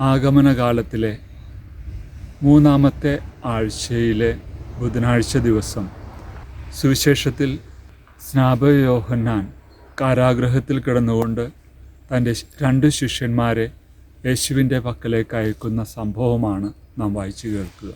ആഗമനകാലത്തിലെ മൂന്നാമത്തെ ആഴ്ചയിലെ ബുധനാഴ്ച ദിവസം. സുവിശേഷത്തിൽ സ്നാപയോഹന്നാൻ കാരാഗ്രഹത്തിൽ കിടന്നുകൊണ്ട് തന്റെ രണ്ട് ശിഷ്യന്മാരെ യേശുവിന്റെ പക്കലേക്ക് അയക്കുന്ന സംഭവമാണ് നാം വായിച്ചു കേൾക്കുക.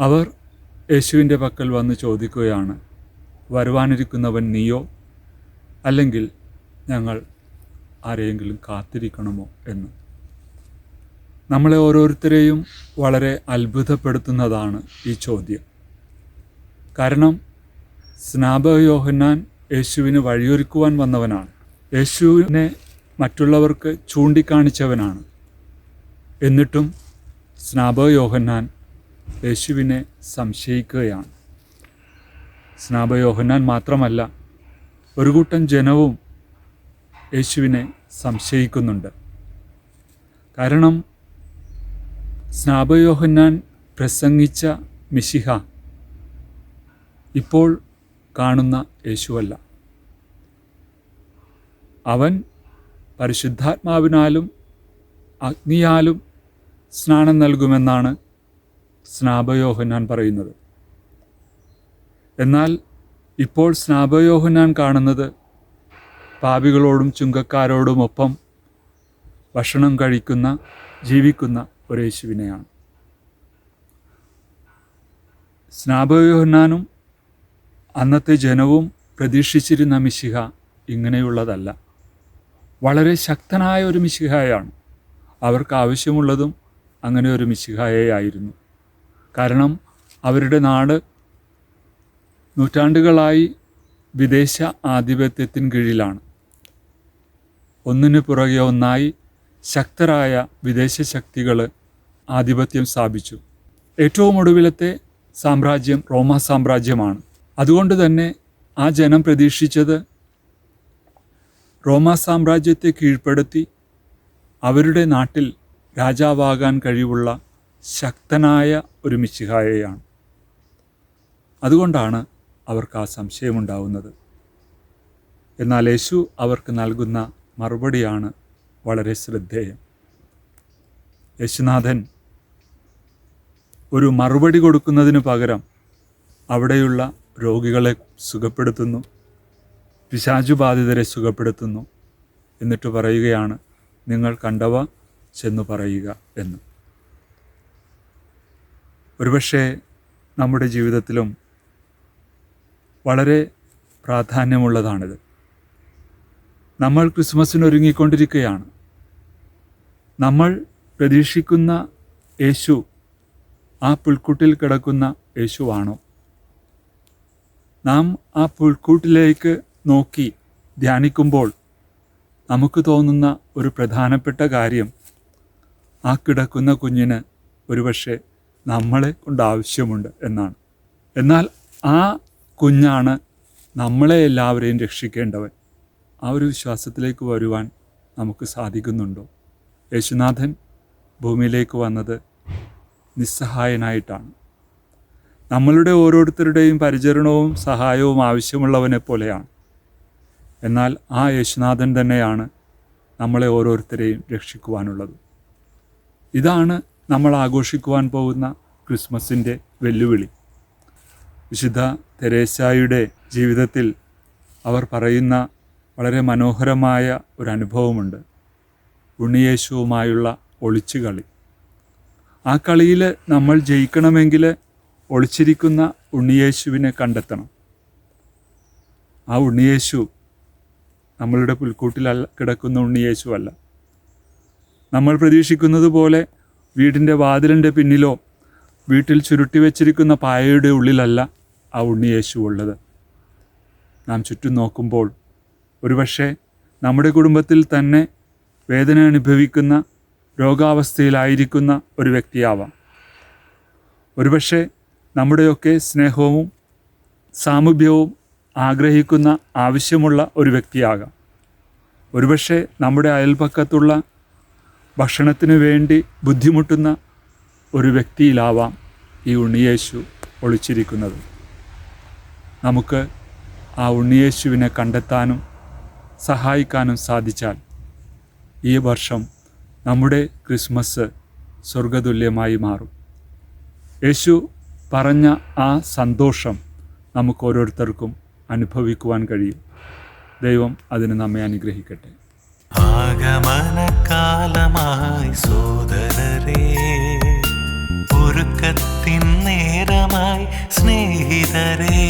അവർ യേശുവിന്റെ പക്കൽ വന്ന് ചോദിക്കുകയാണ് വരുവാനിരിക്കുന്നവൻ നീയോ? അല്ലെങ്കിൽ ഞങ്ങൾ ആരെയെങ്കിലും കാത്തിരിക്കണമോ? എന്ന്. നമ്മളെ ഓരോരുത്തരെയും വളരെ അത്ഭുതപ്പെടുത്തുന്നതാണ് ഈ ചോദ്യം. കാരണം സ്നാപയോഹന്നാൻ യേശുവിന് വഴിയൊരുക്കുവാൻ വന്നവനാണ്. യേശുവിനെ മറ്റുള്ളവർക്ക് ചൂണ്ടിക്കാണിച്ചവനാണ്. എന്നിട്ടും സ്നാപയോഹന്നാൻ യേശുവിനെ സംശയിക്കുകയാണ്. സ്നാപയോഹന്നാൻ മാത്രമല്ല ഒരു കൂട്ടം ജനവും യേശുവിനെ സംശയിക്കുന്നുണ്ട്. കാരണം സ്നാപയോഹന്നാൻ പ്രസംഗിച്ച മിശിഹ ഇപ്പോൾ കാണുന്ന യേശുവല്ല. അവൻ പരിശുദ്ധാത്മാവിനാലും അഗ്നിയാലും സ്നാനം നൽകുമെന്നാണ് സ്നാപയോഹന്നാൻ പറയുന്നത്. എന്നാൽ ഇപ്പോൾ സ്നാപയോഹന്നാൻ കാണുന്നത് പാപികളോടും ചുങ്കക്കാരോടുമൊപ്പം ഭക്ഷണം കഴിക്കുന്ന ജീവിക്കുന്ന ഒരു യേശുവിനെയാണ് സ്നാപയോഹന്നാനും അന്നത്തെ ജനവും പ്രതീക്ഷിച്ചിരുന്ന മിശിഹ ഇങ്ങനെയുള്ളതല്ല. വളരെ ശക്തനായ ഒരു മിശിഹായാണ്. അവർക്ക് ആവശ്യമുള്ളതും അങ്ങനെ ഒരു മിശിഹായായിരുന്നു കാരണം അവരുടെ നാട് നൂറ്റാണ്ടുകളായി വിദേശ ആധിപത്യത്തിന് കീഴിലാണ്. ഒന്നിനു പുറകെ ഒന്നായി ശക്തരായ വിദേശ ശക്തികൾ ആധിപത്യം സ്ഥാപിച്ചു. ഏറ്റവും ഒടുവിലത്തെ സാമ്രാജ്യം റോമ സാമ്രാജ്യമാണ്. അതുകൊണ്ട് തന്നെ ആ ജനം പ്രതീക്ഷിച്ചത് റോമ സാമ്രാജ്യത്തെ കീഴ്പ്പെടുത്തി അവരുടെ നാട്ടിൽ രാജാവാകാൻ കഴിവുള്ള ശക്തനായ ഒരു മിശിഹായയാണ്. അതുകൊണ്ടാണ് അവർക്ക് ആ സംശയമുണ്ടാവുന്നത്. എന്നാൽ യേശു അവർക്ക് നൽകുന്ന മറുപടിയാണ് വളരെ ശ്രദ്ധേയം. യശുനാഥൻ ഒരു മറുപടി കൊടുക്കുന്നതിന് പകരം അവിടെയുള്ള രോഗികളെ സുഖപ്പെടുത്തുന്നു പിശാചുബാധിതരെ സുഖപ്പെടുത്തുന്നു എന്നിട്ട് പറയുകയാണ് നിങ്ങൾ കണ്ടവ ചെന്ന് പറയുക എന്ന്. ഒരുപക്ഷെ നമ്മുടെ ജീവിതത്തിലും വളരെ പ്രാധാന്യമുള്ളതാണിത്. നമ്മൾ ക്രിസ്മസിന് ഒരുങ്ങിക്കൊണ്ടിരിക്കുകയാണ് നമ്മൾ പ്രതീക്ഷിക്കുന്ന യേശു ആ പുൽക്കൂട്ടിൽ കിടക്കുന്ന യേശുവാണോ? നാം ആ പുൽക്കൂട്ടിലേക്ക് നോക്കി ധ്യാനിക്കുമ്പോൾ നമുക്ക് തോന്നുന്ന ഒരു പ്രധാനപ്പെട്ട കാര്യം ആ കിടക്കുന്ന കുഞ്ഞിന് ഒരുപക്ഷെ നമ്മളെ കൊണ്ട് ആവശ്യമുണ്ട് എന്നാണ്. എന്നാൽ ആ കുഞ്ഞാണ് നമ്മളെ എല്ലാവരെയും രക്ഷിക്കേണ്ടവൻ. ആ ഒരു വിശ്വാസത്തിലേക്ക് വരുവാൻ നമുക്ക് സാധിക്കുന്നുണ്ടോ? യേശുനാഥൻ ഭൂമിയിലേക്ക് വന്നത് നിസ്സഹായനായിട്ടാണ്. നമ്മളുടെ ഓരോരുത്തരുടെയും പരിചരണവും സഹായവും ആവശ്യമുള്ളവനെ പോലെയാണ്. എന്നാൽ ആ യേശുനാഥൻ തന്നെയാണ് നമ്മളെ ഓരോരുത്തരെയും രക്ഷിക്കുവാനുള്ളത്. ഇതാണ് നമ്മൾ ആഘോഷിക്കുവാൻ പോകുന്ന ക്രിസ്മസിന്റെ വെല്ലുവിളി. വിശുദ്ധ തെരേശായുടെ ജീവിതത്തിൽ അവർ പറയുന്ന വളരെ മനോഹരമായ ഒരു അനുഭവമുണ്ട്. ഉണ്ണിയേശുവുമായുള്ള ഒളിച്ചുകളി. ആ കളിയിൽ നമ്മൾ ജയിക്കണമെങ്കിൽ ഒളിച്ചിരിക്കുന്ന ഉണ്ണിയേശുവിനെ കണ്ടെത്തണം. ആ ഉണ്ണിയേശു നമ്മളുടെ പുൽക്കൂട്ടിലല്ല കിടക്കുന്ന ഉണ്ണിയേശുവല്ല നമ്മൾ പ്രതീക്ഷിക്കുന്നത് പോലെ വീടിന്റെ വാതിലിന്റെ പിന്നിലോ വീട്ടിൽ ചുരുട്ടി വെച്ചിരിക്കുന്ന പായയുടെ ഉള്ളിലല്ല ആ ഉണ്ണിയേശു ഉള്ളത്. നാം ചുറ്റും നോക്കുമ്പോൾ ഒരുപക്ഷെ നമ്മുടെ കുടുംബത്തിൽ തന്നെ വേദന അനുഭവിക്കുന്ന രോഗാവസ്ഥയിലായിരിക്കുന്ന ഒരു വ്യക്തിയാവാം. ഒരുപക്ഷെ നമ്മുടെയൊക്കെ സ്നേഹവും സാമീപ്യവും ആഗ്രഹിക്കുന്ന ആവശ്യമുള്ള ഒരു വ്യക്തിയാകാം. ഒരുപക്ഷെ നമ്മുടെ അയൽപക്കത്തുള്ള ഭക്ഷണത്തിന് വേണ്ടി ബുദ്ധിമുട്ടുന്ന ഒരു വ്യക്തിയിലാവാം ഈ ഉണ്ണിയേശു ഒളിച്ചിരിക്കുന്നത്. നമുക്ക് ആ ഉണ്ണിയേശുവിനെ കണ്ടെത്താനും സഹായിക്കാനും സാധിച്ചാൽ ഈ വർഷം നമ്മുടെ ക്രിസ്മസ് സ്വർഗതുല്യമായി മാറും. യേശു പറഞ്ഞ ആ സന്തോഷം നമുക്ക് ഓരോരുത്തർക്കും അനുഭവിക്കുവാൻ കഴിയും. ദൈവം അതിന് നമ്മെ അനുഗ്രഹിക്കട്ടെ. ആഗമനകാലമായി സോദരരേ ഒരുക്കത്തിൻ നേരമായി സ്നേഹിതരേ